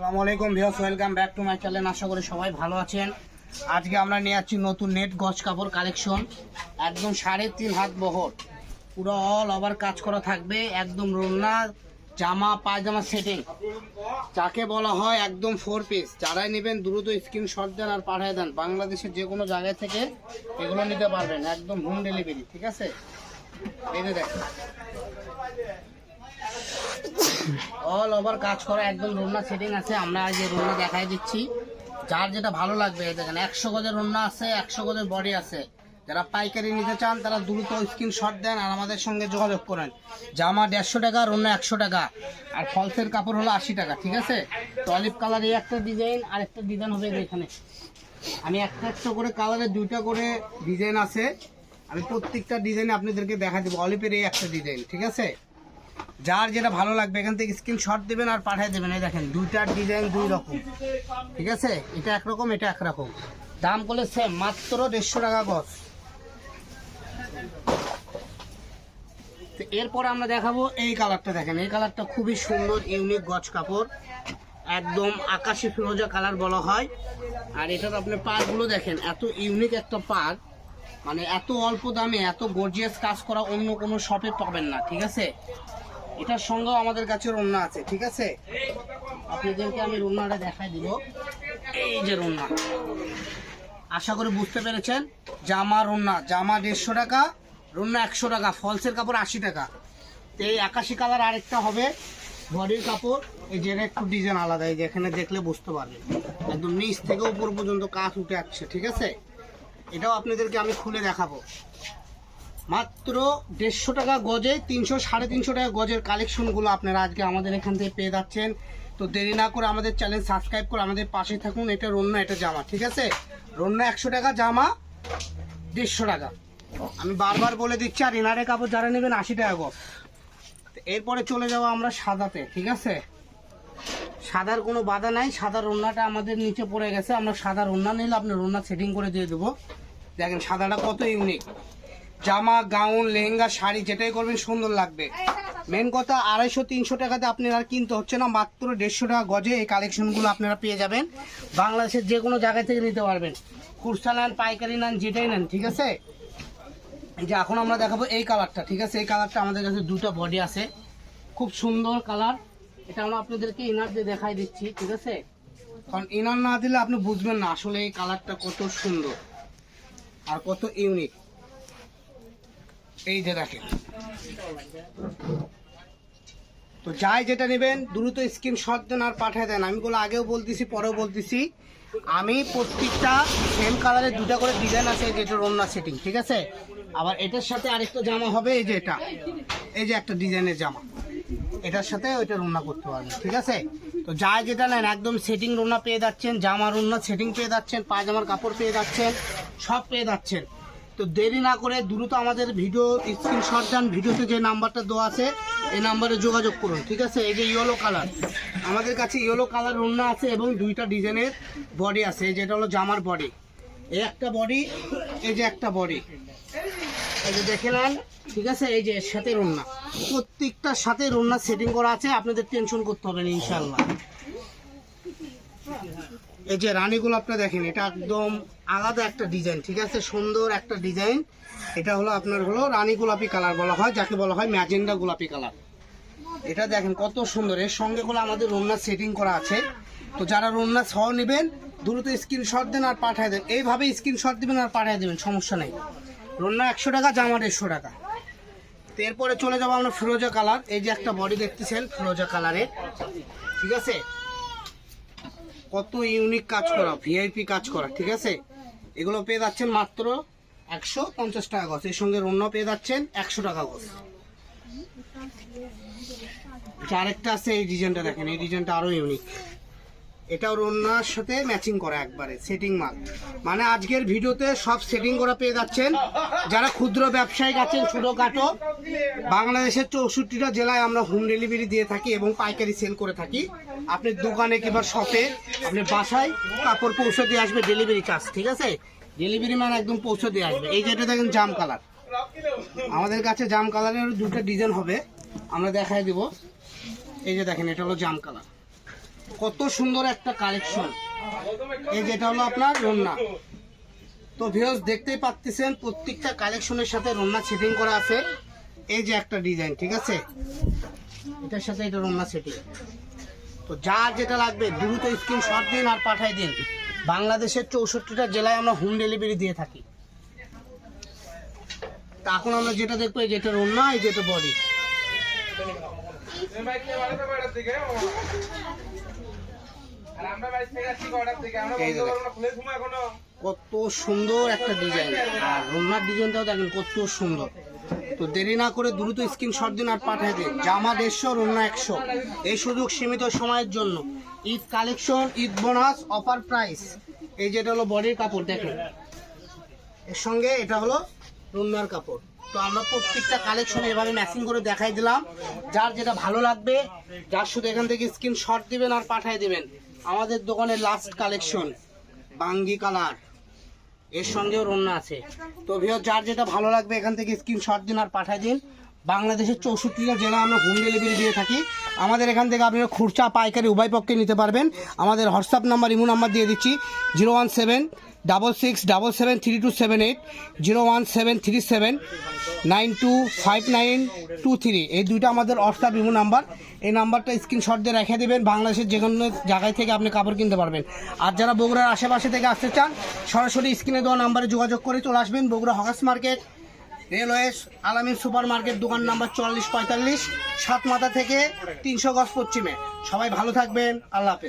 আসসালামু আলাইকুম viewers, welcome back to my channel. আশা করি সবাই ভালো আছেন। আজকে আমরা নিয়ে যাচ্ছি নতুন নেট গজ কাপড় কালেকশন। একদম সাড়ে তিন হাত বহর। পুরো অল ওভার কাজ করা থাকবে, একদম রোলনা, জামা, পায়জামা সেটিং যাকে বলা হয় একদম ফোর পিস যারাই নেবেন, দ্রুত স্ক্রিনশট দেন আর পাঠিয়ে দেন। বাংলাদেশের যে কোনো জায়গা থেকে এগুলো নিতে পারবেন। একদম হোম ডেলিভারি ঠিক আছে? যে দেখেন। অল ওভার কাজ করা একদম রুন্না সেটিং আছে। আমরা এই রুন্না দেখাই দিচ্ছি। যার যেটা ভালো লাগবে দেখেন, একশো গজের রুন্না আছে, একশো গজের বডি আছে। যারা পাইকারি নিতে চান, তারা দ্রুত স্ক্রিনশট দেন আর আমাদের সঙ্গে যোগাযোগ করেন। জামা দেড়শো টাকা রুন্না একশো টাকা। আর ফলসের কাপড় হলো আশি টাকা, ঠিক আছে? অলিভ কালার এই একটা ডিজাইন আর একটা ডিজাইন হবে এখানে। আমি একটা একটা করে কালারের দুইটা করে ডিজাইন আছে। আমি প্রত্যেকটা ডিজাইন আপনাদেরকে দেখা দেবো। অলিভের এই একটা ডিজাইন ঠিক আছে? যার যেটা ভালো লাগবে, এখান থেকে স্ক্রিনশট দেবেন আর পাঠিয়ে দেবেন। এই দেখেন, দুইটার ডিজাইন দুই রকম। ঠিক আছে? এটা একরকম এটা একরকম দাম করলে সেম মাত্র দেড়শো টাকা গজ। এরপর আমরা দেখাবো এই কালারটা দেখেন। এই কালারটা খুবই সুন্দর ইউনিক গজ কাপড়। একদম আকাশি ফিরোজা কালার বলা হয়। আর এটার আপনি পাড়গুলো দেখেন, এত ইউনিক একটা পাড়। মানে এত অল্প দামে, এত গর্জিয়াস কাজ করা অন্য কোনো শপে পাবেন না, ঠিক আছে? এটার সঙ্গেও আমাদের কাছে রন্না আছে, ঠিক আছে? আপনাদেরকে আমি রন্নাটা দেখাই দিব। এই যে রন্না। আশা করি বুঝতে পেরেছেন, জামা রন্না, জামা দেড়শো টাকা, রন্না একশো টাকা, ফলসের কাপড় আশি টাকা। তো এই আকাশি কালার আরেকটা হবে, বডির কাপড়, এই যেটা একটু ডিজাইন আলাদা, এই যে এখানে দেখলে বুঝতে পারবেন। একদম নিচ থেকে উপর পর্যন্ত কাজ উঠে আসছে, ঠিক আছে? এটাও আপনাদেরকে আমি খুলে দেখাবো। মাত্র দেড়শো টাকা গজে, তিনশো, সাড়ে তিনশো টাকা গজের কালেকশনগুলো আপনারা আজকে আমাদের এখান থেকে পেয়ে যাচ্ছেন। তো দেরি না করে আমাদের চ্যানেল সাবস্ক্রাইব করে আমাদের পাশে থাকুন। এটা রন্না, এটা জামা, ঠিক আছে? রন্না একশো টাকা, জামা দেড়শো টাকা। আমি বারবার বলে দিচ্ছি, আর ইনারে কাপড় যারা নেবেন আশি টাকা তো এরপরে চলে যাব আমরা সাদাতে, ঠিক আছে? সাদার কোনো বাধা নাই, সাদা রন্নাটা আমাদের নিচে পড়ে গেছে। আমরা সাদা রন্না নিলে আপনি রন্না সেটিং করে দিয়ে দেবো। দেখেন, সাদাটা কত ইউনিক জামা, গাউন, লেহেঙ্গা, শাড়ি, যেটাই করবেন সুন্দর লাগবে। মেন কথা আড়াইশো, তিনশো টাকাতে আপনার আর কিনতে হচ্ছে না, মাত্র দেড়শো টাকা গজে এই কালেকশনগুলো আপনারা পেয়ে যাবেন। বাংলাদেশের যে কোনো জায়গা থেকে নিতে পারবেন। খুচরা নেন, পাইকারি নেন, যেটাই নেন, ঠিক আছে? যে এখন আমরা দেখাবো এই কালারটা ঠিক আছে? এই কালারটা আমাদের কাছে দুটো বডি আছে। খুব সুন্দর কালার এটা আমরা আপনাদেরকে ইনার দিয়ে দেখাই দিচ্ছি, ঠিক আছে? কারণ ইনার না দিলে আপনি বুঝবেন না আসলে এই কালারটা কত সুন্দর আর কত ইউনিক এই যে দেখেন। তো যাই যেটা নেবেন, দ্রুত স্ক্রিনশট দেন আর পাঠিয়ে দেন। আমি বলে আগেও বলতেছি, পরেও বলতেছি। আমি প্রত্যেকটা সেম কালারের দুটা করে ডিজাইন আছে, এই যে যেটা রন্না সেটিং ঠিক আছে? আবার এটার সাথে আরেকটা জামা হবে, এই যে এটা। এই যে একটা ডিজাইনের জামা। এটার সাথে ওইটা রান্না করতে পারবেন, ঠিক আছে? তো যা যেটা নেন, একদম সেটিং রান্না পেয়ে যাচ্ছেন, জামা রান্না সেটিং পেয়ে যাচ্ছেন, পায়জামার কাপড় পেয়ে যাচ্ছেন, সব পেয়ে যাচ্ছেন। তো দেরি না করে দ্রুত আমাদের ভিডিও স্ক্রিনশট দেন। ভিডিওতে যে নাম্বারটা দেওয়া আছে, এই নাম্বারে যোগাযোগ করুন, ঠিক আছে? এই যে ইয়েলো কালার আমাদের কাছে ইয়েলো কালার রান্না আছে এবং দুইটা ডিজাইনের বডি আছে যেটা হলো জামার বডি এই একটা বডি এই যে একটা বডি এই যে দেখে ঠিক আছে? এই যে সাথে রন্না প্রত্যেকটার সাথে রন্না সেটিং করা আছে, আপনাদের টেনশন করতে হবে না ইনশাল্লাহ এই যে রানী গোলাপটা দেখেন, এটা একদম আলাদা একটা ডিজাইন ঠিক আছে? সুন্দর একটা ডিজাইন এটা হলো আপনার হলো রানী গোলাপি কালার বলা হয়, যাকে বলা হয় ম্যাজেন্ডা গোলাপি কালার। এটা দেখেন কত সুন্দর, এর সঙ্গে গুলো আমাদের রন্না সেটিং করা আছে। তো যারা রন্না সহ নেবেন, দ্রুত স্ক্রিনশট দেন আর পাঠিয়ে দেন। এইভাবে স্ক্রিনশট দিবেন আর পাঠিয়ে দেবেন, সমস্যা নেই। রন্না একশো টাকা জামা দেড়শো টাকা। এরপরে চলে যাব আমরা ফিরোজা কালার। এই যে একটা বডি দেখতেছেন, ফিরোজা কালারের। ঠিক আছে? কত ইউনিক কাজ করা ভিআইপি কাজ করা ঠিক আছে? এগুলো পেয়ে যাচ্ছেন মাত্র একশো পঞ্চাশ টাকা গছ এর সঙ্গে রন্য পেয়ে যাচ্ছেন একশো টাকা গজ। আচ্ছা, আরেকটা আছে এই ডিজাইনটা দেখেন এই ডিজাইনটা আরও ইউনিক এটাও রন্নার সাথে ম্যাচিং করা একবারে সেটিং মাল। মানে আজকের ভিডিওতে সব সেটিং করা পেয়ে যাচ্ছেন। যারা ক্ষুদ্র ব্যবসায়িক আছেন ছোটোখাটো বাংলাদেশের চৌষট্টিটা জেলায় আমরা হোম ডেলিভারি দিয়ে থাকি এবং পাইকারি সেল করে থাকি। আপনি দোকানে কিংবা শপে আপনি বাসায় কাপড় পৌঁছে দিয়ে আসবে ডেলিভারি চার্জ ঠিক আছে? ডেলিভারি ম্যান একদম পৌঁছে দিয়ে আসবে। এই যেটা দেখেন জাম কালার আমাদের কাছে জাম কালারের দুটো ডিজাইন হবে। আমরা দেখাই দিব। এই যে দেখেন, এটা হলো জাম কালার কত সুন্দর একটা কালেকশন এই যেটা হলো আপনার রন্না। তো ভিউস দেখতেই পাচ্ছেন প্রত্যেকটা কালেকশনের সাথে রন্না সেটিং করা আছে। এই যে একটা ডিজাইন ঠিক আছে? এটার সাথে এটা রন্না সেটিং তো যার যেটা লাগবে দ্রুত স্ক্রিনশট দিন আর পাঠাই দিন। বাংলাদেশের চৌষট্টিটা জেলায় আমরা হোম ডেলিভারি দিয়ে থাকি। তা এখন আমরা যেটা দেখব এই যেটা রন্না এই যেটা বডি। কত সুন্দর একটা ডিজাইন। আর রোনার ডিজাইনটাও দেখেন কত সুন্দর। তো দেরি না করে দ্রুত স্ক্রিনশট দিন আর পাঠিয়ে দিন। জামা দেড়শো রোনা একশো। এই সুযোগ সীমিত সময়ের জন্য। Eid collection Eid bonus offer price এই যেটা হলো বডির কাপড়, দেখেন। এর সঙ্গে এটা হলো রুনার কাপড়। তো আমরা প্রত্যেকটা কালেকশন এভাবে ম্যাচিং করে দেখাই দিলাম। যার যেটা ভালো লাগবে, যার শুধু এখান থেকে স্ক্রিনশট দিবেন আর পাঠিয়ে দিবেন। আমাদের দোকানের লাস্ট কালেকশন বাঙ্গি কালার এর সঙ্গেও অন্য আছে। তো ভিও যার যেটা ভালো লাগবে, এখান থেকে স্ক্রিনশট দিন আর পাঠায় দিন। বাংলাদেশের চৌষট্টিটা জেলা আমরা হোম ডেলিভারি দিয়ে থাকি। আমাদের এখান থেকে আপনারা খুরচা, পাইকারি উভয় পক্ষে নিতে পারবেন। আমাদের হোয়াটসঅ্যাপ নাম্বার ইমো নাম্বার দিয়ে দিচ্ছি, zero one seven double six double seven three two seven eight, zero one seven three seven nine two five nine two three. এই দুইটা আমাদের হোয়াটসঅ্যাপ ইমো নাম্বার এই নাম্বারটা স্ক্রিনশট দিয়ে রেখে দেবেন, বাংলাদেশের যে কোনো জায়গায় থেকে আপনি কাপড় কিনতে পারবেন। আর যারা বগুড়ার আশেপাশে থেকে আসতে চান, সরাসরি স্ক্রিনে দেওয়া নাম্বারে যোগাযোগ করে চলে আসবেন, Bogura hawkers market. Railway Alamin super market দোকান নাম্বার চুয়াল্লিশ পঁয়তাল্লিশ সাত মাথা থেকে তিনশো গজ পশ্চিমে। সবাই ভালো থাকবেন, আল্লাহ হাফেজ।